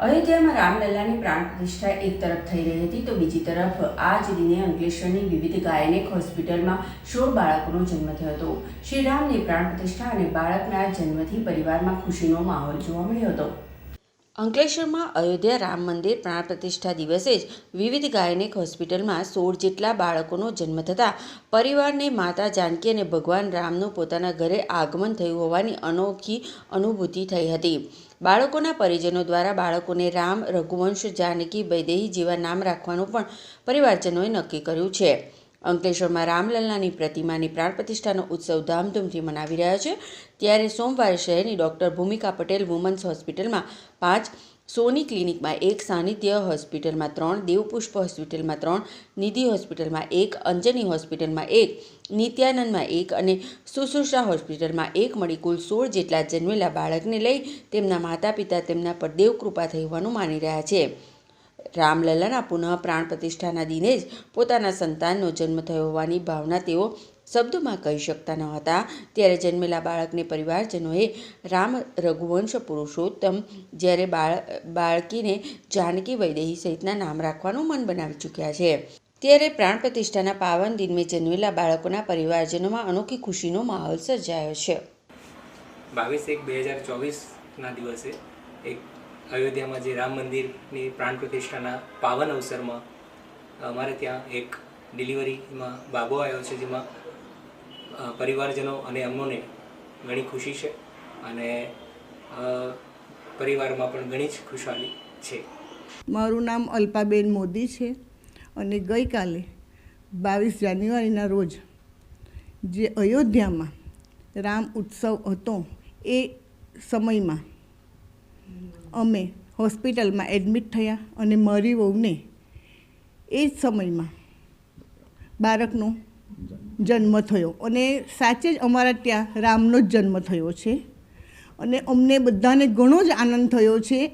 અયોધ્યામાં રામલલ્લાની પ્રાણ પ્રતિષ્ઠા એક તરફ થઈ રહી હતી તો બીજી તરફ આ જ દિને અંકલેશ્વરની વિવિધ ગાયનેક હોસ્પિટલમાં સોળ બાળકોનો જન્મ થયો હતો. શ્રી રામની પ્રાણ પ્રતિષ્ઠા અને બાળકના જન્મથી પરિવારમાં ખુશીનો માહોલ જોવા મળ્યો હતો. અંકલેશ્વરમાં અયોધ્યા રામ મંદિર પ્રાણ પ્રતિષ્ઠા દિવસે જ વિવિધ ગાયનેક હોસ્પિટલમાં સોળ જેટલા બાળકોનો જન્મ થતાં પરિવારને માતા જાનકી અને ભગવાન રામનું પોતાના ઘરે આગમન થયું હોવાની અનોખી અનુભૂતિ થઈ હતી. બાળકોના પરિજનો દ્વારા બાળકોને રામ, રઘુવંશ, જાનકી, બૈદેહી જેવા નામ રાખવાનું પણ પરિવારજનોએ નક્કી કર્યું છે. અંકલેશ્વરમાં રામલલ્લાની પ્રતિમાની પ્રાણ પ્રતિષ્ઠાનો ઉત્સવ ધામધૂમથી મનાવી રહ્યા છે. ત્યારે સોમવારે શહેરની ડૉક્ટર ભૂમિકા પટેલ વુમન્સ હોસ્પિટલમાં પાંચ, સોની ક્લિનિકમાં એક, સાનિધ્ય હોસ્પિટલમાં ત્રણ, દેવપુષ્પ હોસ્પિટલમાં ત્રણ, નિધિ હોસ્પિટલમાં એક, અંજની હોસ્પિટલમાં એક, નિત્યાનંદમાં એક અને સુશ્રુષા હોસ્પિટલમાં એક મળી કુલ સોળ જેટલા જન્મેલા બાળકને લઈ તેમના માતા પિતા તેમના પર દેવકૃપા થઈ હોવાનું માની રહ્યા છે. રામલલ્લાના પુનઃ પ્રાણ પ્રતિષ્ઠાના દિને જ પોતાના સંતાનનો જન્મ થયો હોવાની ભાવના તેઓ શબ્દોમાં કહી શકતા ન હતા. ત્યારે જન્મેલા બાળકને પરિવારજનોએ રામ રઘુવંશ પુરુષોત્તમ જ્યારે બાળકીને જાનકી વૈદેહી સહિતના નામ રાખવાનું મન બનાવી ચૂક્યા છે. ત્યારે પ્રાણ પ્રતિષ્ઠાના પાવન દિનમે જન્મેલા બાળકોના પરિવારજનોમાં અનોખી ખુશીનો માહોલ સર્જાયો છે. બાવીસ એક બે હજાર ચોવીસના દિવસે એક અયોધ્યામાં જે રામ મંદિરની પ્રાણ પ્રતિષ્ઠાના પાવન અવસરમાં અમારે ત્યાં એક ડિલિવરીમાં બાબો આવ્યો છે જેમાં પરિવારજનો અને અમોને ઘણી ખુશી છે અને પરિવારમાં પણ ઘણી જ ખુશહાલી છે. મારું નામ અલ્પાબેન મોદી છે અને ગઈકાલે બાવીસ જાન્યુઆરીના રોજ જે અયોધ્યામાં રામ ઉત્સવ હતો એ સમયમાં અમે હોસ્પિટલમાં એડમિટ થયા અને મારી વહુને. એ જ સમયમાં બાળકનો જન્મ થયો અને સાચે જ અમારા ત્યાં રામનો જ જન્મ થયો છે. અને અમને બધાને ઘણો જ આનંદ થયો છે.